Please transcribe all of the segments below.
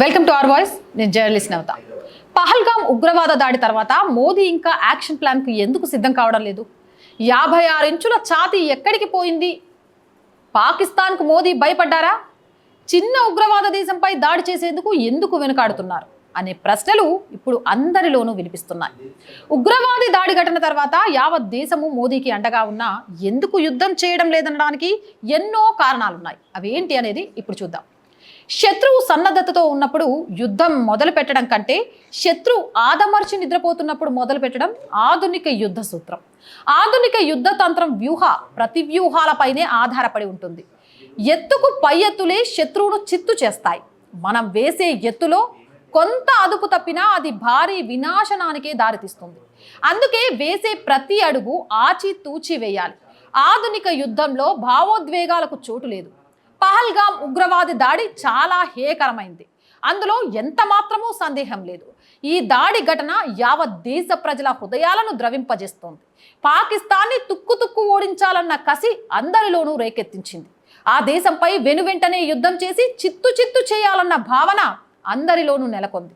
Welcome to our voice నేను journalist Navata. Pahalgam ఉగ్రవాద దాడి తర్వాత మోదీ ఇంకా యాక్షన్ ప్లాన్కు ఎందుకు సిద్ధం కావడం లేదు? యాభై ఆరు ఇంచుల ఛాతీ ఎక్కడికి పోయింది? పాకిస్తాన్కు మోదీ భయపడ్డారా? చిన్న ఉగ్రవాద దేశంపై దాడి చేసేందుకు ఎందుకు వెనుకాడుతున్నారు? అనే ప్రశ్నలు ఇప్పుడు అందరిలోనూ వినిపిస్తున్నాయి. ఉగ్రవాది దాడి ఘటన తర్వాత యావత్ దేశము మోదీకి అండగా ఉన్నా ఎందుకు యుద్ధం చేయడం లేదనడానికి ఎన్నో కారణాలున్నాయి. అవేంటి అనేది ఇప్పుడు చూద్దాం. శత్రువు సన్నద్ధతతో ఉన్నప్పుడు యుద్ధం మొదలు పెట్టడం కంటే శత్రువు ఆదమర్చి నిద్రపోతున్నప్పుడు మొదలు పెట్టడం ఆధునిక యుద్ధ సూత్రం. ఆధునిక యుద్ధ తంత్రం వ్యూహ ప్రతి వ్యూహాలపైనే ఆధారపడి ఉంటుంది. ఎత్తుకు పై ఎత్తులే శత్రువును చిత్తు చేస్తాయి. మనం వేసే ఎత్తులో కొంత అదుపు తప్పినా అది భారీ వినాశనానికే దారితీస్తుంది. అందుకే వేసే ప్రతి అడుగు ఆచి తూచి వేయాలి. ఆధునిక యుద్ధంలో భావోద్వేగాలకు చోటు లేదు. పహల్గామ్ ఉగ్రవాది దాడి చాలా హేయకరమైంది. అందులో ఎంత మాత్రమూ సందేహం లేదు. ఈ దాడి ఘటన యావత్ దేశ ప్రజల హృదయాలను ద్రవింపజేస్తోంది. పాకిస్తాన్ని తుక్కు తుక్కు ఓడించాలన్న కసి అందరిలోనూ రేకెత్తించింది. ఆ దేశంపై వెనువెంటనే యుద్ధం చేసి చిత్తు చిత్తు చేయాలన్న భావన అందరిలోనూ నెలకొంది.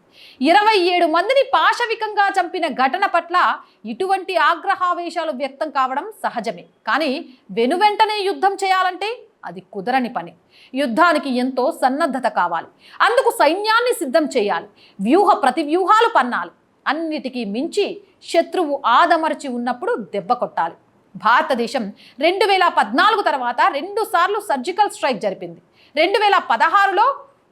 ఇరవై ఏడు మందిని పాశవికంగా చంపిన ఘటన పట్ల ఇటువంటి ఆగ్రహావేశాలు వ్యక్తం కావడం సహజమే. కానీ వెనువెంటనే యుద్ధం చేయాలంటే అది కుదరని పని. యుద్ధానికి ఎంతో సన్నద్ధత కావాలి. అందుకు సైన్యాన్ని సిద్ధం చేయాలి. వ్యూహ ప్రతివ్యూహాలు పన్నాలి. అన్నిటికీ మించి శత్రువు ఆదమర్చి ఉన్నప్పుడు దెబ్బ కొట్టాలి. భారతదేశం రెండు వేల పద్నాలుగు తర్వాత రెండు సార్లు సర్జికల్ స్ట్రైక్ జరిపింది. రెండు వేల పదహారులో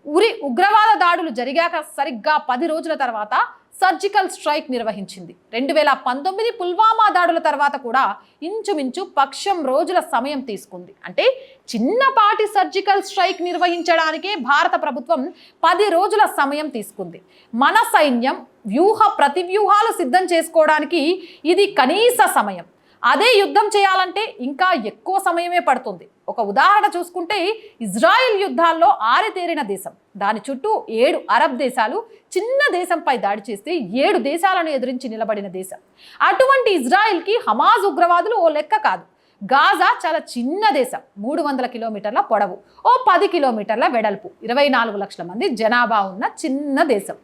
ఉరి ఉగ్రవాద దాడులు జరిగాక సరిగ్గా పది రోజుల తర్వాత సర్జికల్ స్ట్రైక్ నిర్వహించింది. రెండు వేల పంతొమ్మిది పుల్వామా దాడుల తర్వాత కూడా ఇంచుమించు పక్షం రోజుల సమయం తీసుకుంది. అంటే చిన్నపాటి సర్జికల్ స్ట్రైక్ నిర్వహించడానికే భారత ప్రభుత్వం పది రోజుల సమయం తీసుకుంది. మన సైన్యం వ్యూహ ప్రతివ్యూహాలు సిద్ధం చేసుకోవడానికి ఇది కనీస సమయం. అదే యుద్ధం చేయాలంటే ఇంకా ఎక్కువ సమయమే పడుతుంది. ఒక ఉదాహరణ చూసుకుంటే ఇజ్రాయెల్ యుద్ధాల్లో ఆరితేరిన దేశం. దాని చుట్టూ ఏడు అరబ్ దేశాలు చిన్న దేశంపై దాడి చేస్తే ఏడు దేశాలను ఎదిరించి నిలబడిన దేశం. అటువంటి ఇజ్రాయెల్కి హమాజ్ ఉగ్రవాదులు ఓ లెక్క కాదు. గాజా చాలా చిన్న దేశం మూడు వందల కిలోమీటర్ల పొడవు ఓ పది కిలోమీటర్ల వెడల్పు ఇరవై నాలుగు లక్షల మంది జనాభా ఉన్న చిన్న దేశం.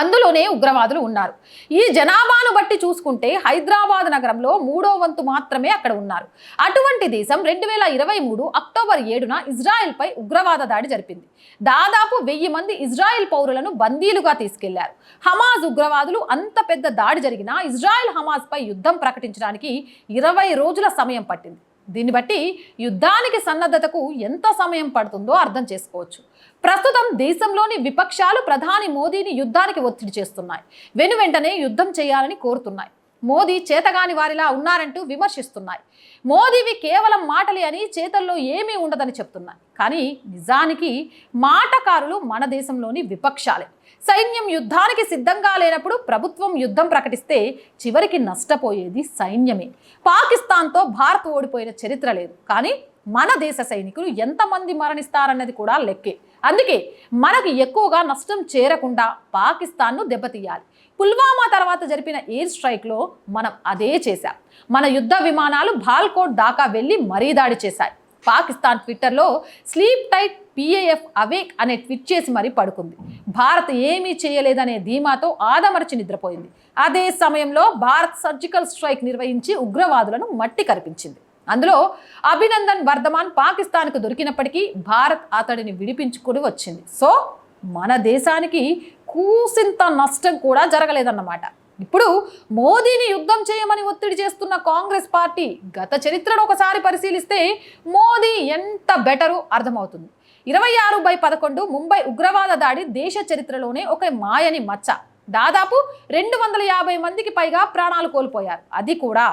అందులోనే ఉగ్రవాదులు ఉన్నారు. ఈ జనాభాను బట్టి చూసుకుంటే హైదరాబాద్ నగరంలో మూడో వంతు మాత్రమే అక్కడ ఉన్నారు. అటువంటి దేశం రెండు వేల ఇరవై మూడు అక్టోబర్ ఏడున ఇజ్రాయెల్పై ఉగ్రవాద దాడి జరిపింది. దాదాపు వెయ్యి మంది ఇజ్రాయెల్ పౌరులను బందీలుగా తీసుకెళ్ళారు. హమాజ్ ఉగ్రవాదులు అంత పెద్ద దాడి జరిగినా ఇజ్రాయెల్ హమాజ్పై యుద్ధం ప్రకటించడానికి ఇరవై రోజుల సమయం పట్టింది. దీన్ని బట్టి యుద్ధానికి సన్నద్ధతకు ఎంత సమయం పడుతుందో అర్థం చేసుకోవచ్చు. ప్రస్తుతం దేశంలోని విపక్షాలు ప్రధాని మోదీని యుద్ధానికి ఒత్తిడి చేస్తున్నాయి. వెను వెంటనే యుద్ధం చేయాలని కోరుతున్నాయి. మోదీ చేతగాని వారిలా ఉన్నారంటూ విమర్శిస్తున్నాయి. మోదీవి కేవలం మాటలే అని చేతల్లో ఏమీ ఉండదని చెప్తున్నాయి. కానీ నిజానికి మాటకారులు మన దేశంలోని విపక్షాలే. సైన్యం యుద్ధానికి సిద్ధంగా లేనప్పుడు ప్రభుత్వం యుద్ధం ప్రకటిస్తే చివరికి నష్టపోయేది సైన్యమే. పాకిస్తాన్తో భారత్ ఓడిపోయిన చరిత్ర లేదు. కానీ మన దేశ సైనికులు ఎంతమంది మరణిస్తారన్నది కూడా లెక్కే. అందుకే మనకు ఎక్కువగా నష్టం చేరకుండా పాకిస్తాన్ను దెబ్బతీయాలి. పుల్వామా తర్వాత జరిపిన ఎయిర్ స్ట్రైక్లో మనం అదే చేశాం. మన యుద్ధ విమానాలు బాల్కోట్ దాకా వెళ్ళి మరీ దాడి చేశాయి. పాకిస్తాన్ ట్విట్టర్లో స్లీప్ టైట్ పిఏఎఫ్ అవేక్ అనే ట్వీట్ చేసి మరీ పడుకుంది. భారత్ ఏమీ చేయలేదనే ధీమాతో ఆదమరచి నిద్రపోయింది. అదే సమయంలో భారత్ సర్జికల్ స్ట్రైక్ నిర్వహించి ఉగ్రవాదులను మట్టి కరిపించింది. అందులో అభినందన్ వర్ధమాన్ పాకిస్తాన్కు దొరికినప్పటికీ భారత్ అతడిని విడిపించుకుని వచ్చింది. సో మన దేశానికి కూసింత నష్టం కూడా జరగలేదన్నమాట. ఇప్పుడు మోదీని యుద్ధం చేయమని ఒత్తిడి చేస్తున్న కాంగ్రెస్ పార్టీ గత చరిత్రను ఒకసారి పరిశీలిస్తే మోదీ ఎంత బెటరు అర్థమవుతుంది. ఇరవై ఆరు బై పదకొండు ముంబై ఉగ్రవాద దాడి దేశ చరిత్రలోనే ఒక మాయని మచ్చ. దాదాపు రెండు వందల యాభై మందికి పైగా ప్రాణాలు కోల్పోయారు. అది కూడా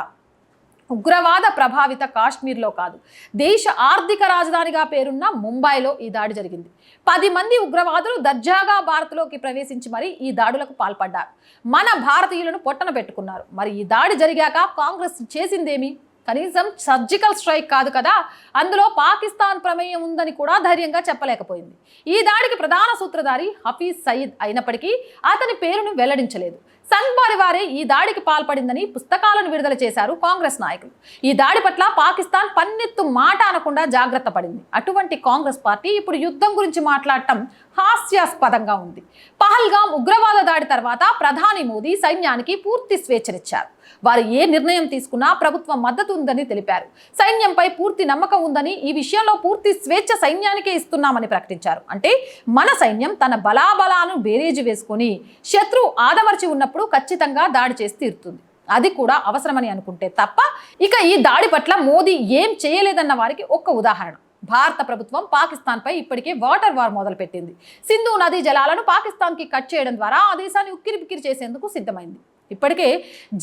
ఉగ్రవాద ప్రభావిత కాశ్మీర్లో కాదు. దేశ ఆర్థిక రాజధానిగా పేరున్న ముంబైలో ఈ దాడి జరిగింది. పది మంది ఉగ్రవాదులు దర్జాగా భారత్లోకి ప్రవేశించి మరి ఈ దాడులకు పాల్పడ్డారు. మన భారతీయులను పొట్టన పెట్టుకున్నారు. మరి ఈ దాడి జరిగాక కాంగ్రెస్ చేసిందేమి? కనీసం సర్జికల్ స్ట్రైక్ కాదు కదా? అందులో పాకిస్తాన్ ప్రమేయం ఉందని కూడా ధైర్యంగా చెప్పలేకపోయింది. ఈ దాడికి ప్రధాన సూత్రధారి హఫీజ్ సయీద్ అయినప్పటికీ అతని పేరును వెల్లడించలేదు. సంఘ్ వారే ఈ దాడికి పాల్పడిందని పుస్తకాలను విడుదల చేశారు కాంగ్రెస్ నాయకులు. ఈ దాడి పట్ల పాకిస్తాన్ పన్నెత్తు మాట అనకుండా జాగ్రత్త పడింది. అటువంటి కాంగ్రెస్ పార్టీ ఇప్పుడు యుద్ధం గురించి మాట్లాడటం హాస్యాస్పదంగా ఉంది. పహల్గాం ఉగ్రవాద దాడి తర్వాత ప్రధాని మోదీ సైన్యానికి పూర్తి స్వేచ్ఛనిచ్చారు. వారు ఏ నిర్ణయం తీసుకున్నా ప్రభుత్వం మద్దతు ఉందని తెలిపారు. సైన్యంపై పూర్తి నమ్మకం ఉందని ఈ విషయంలో పూర్తి స్వేచ్ఛ సైన్యానికే ఇస్తున్నామని ప్రకటించారు. అంటే మన సైన్యం తన బలాబలాను బేరేజు వేసుకొని శత్రువు ఆదమర్చి ఉన్నప్పుడు ఖచ్చితంగా దాడి చేసి తీరుతుంది. అది కూడా అవసరమని అనుకుంటే తప్ప ఇక ఈ దాడి పట్ల మోదీ ఏం చేయలేదన్న వారికి ఒక్క ఉదాహరణ. భారత ప్రభుత్వం పాకిస్తాన్పై ఇప్పటికే వాటర్ వార్ మొదలుపెట్టింది. సింధు నదీ జలాలను పాకిస్తాన్కి కట్ చేయడం ద్వారా ఆ దేశాన్ని ఉక్కిరిబిక్కిరి చేసేందుకు సిద్ధమైంది. ఇప్పటికే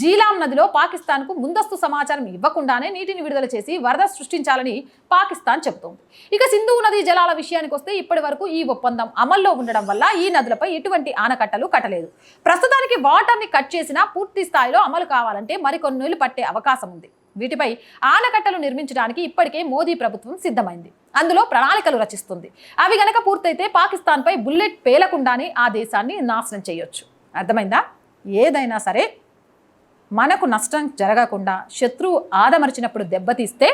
జీలాం నదిలో పాకిస్తాన్కు ముందస్తు సమాచారం ఇవ్వకుండానే నీటిని విడుదల చేసి వరద సృష్టించాలని పాకిస్తాన్ చెబుతోంది. ఇక సింధు నదీ జలాల విషయానికి వస్తే ఇప్పటి వరకు ఈ ఒప్పందం అమల్లో ఉండడం వల్ల ఈ నదులపై ఎటువంటి ఆనకట్టలు కట్టలేదు. ప్రస్తుతానికి వాటర్ని కట్ చేసినా పూర్తి స్థాయిలో అమలు కావాలంటే మరికొన్నేళ్ళు పట్టే అవకాశం ఉంది. వీటిపై ఆనకట్టలు నిర్మించడానికి ఇప్పటికే మోదీ ప్రభుత్వం సిద్ధమైంది. అందులో ప్రణాళికలు రచిస్తుంది. అవి గనక పూర్తయితే పాకిస్తాన్పై బుల్లెట్ పేలకుండానే ఆ దేశాన్ని నాశనం చేయొచ్చు. అర్థమైందా? ఏదైనా సరే మనకు నష్టం జరగకుండా శత్రువు ఆదమర్చినప్పుడు దెబ్బతీస్తే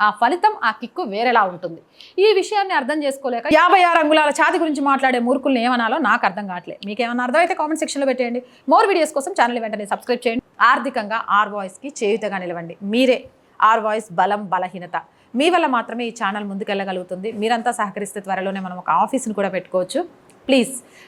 ఆ ఫలితం ఆ కిక్కు వేరేలా ఉంటుంది. ఈ విషయాన్ని అర్థం చేసుకోలేక యాభై ఆరు అంగుళాల ఛాతి గురించి మాట్లాడే మూర్ఖుల్ని ఏమనాలో నాకు అర్థం కావట్లేదు. మీకు ఏమన్నా అర్థమైతే కామెంట్ సెక్షన్లో పెట్టేయండి. మోర్ వీడియోస్ కోసం ఛానల్ వెంటనే సబ్స్క్రైబ్ చేయండి. ఆర్థికంగా ఆర్ వాయిస్కి చేయుతగా నిలవండి. మీరే ఆర్ వాయిస్ బలం బలహీనత. మీ వల్ల మాత్రమే ఈ ఛానల్ ముందుకెళ్ళగలుగుతుంది. మీరంతా సహకరిస్తే త్వరలోనే మనం ఒక ఆఫీస్ని కూడా పెట్టుకోవచ్చు. ప్లీజ్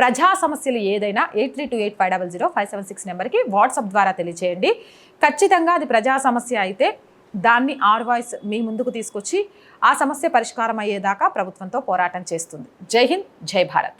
ప్రజా సమస్యలు ఏదైనా eight three two eight five double zero five seven six నెంబర్కి వాట్సాప్ ద్వారా తెలియచేయండి. ఖచ్చితంగా అది ప్రజా సమస్య అయితే దాన్ని ఆర్ వాయిస్ మీ ముందుకు తీసుకొచ్చి ఆ సమస్య పరిష్కారం అయ్యేదాకా ప్రభుత్వంతో పోరాటం చేస్తుంది. జై హింద్ జై భారత్.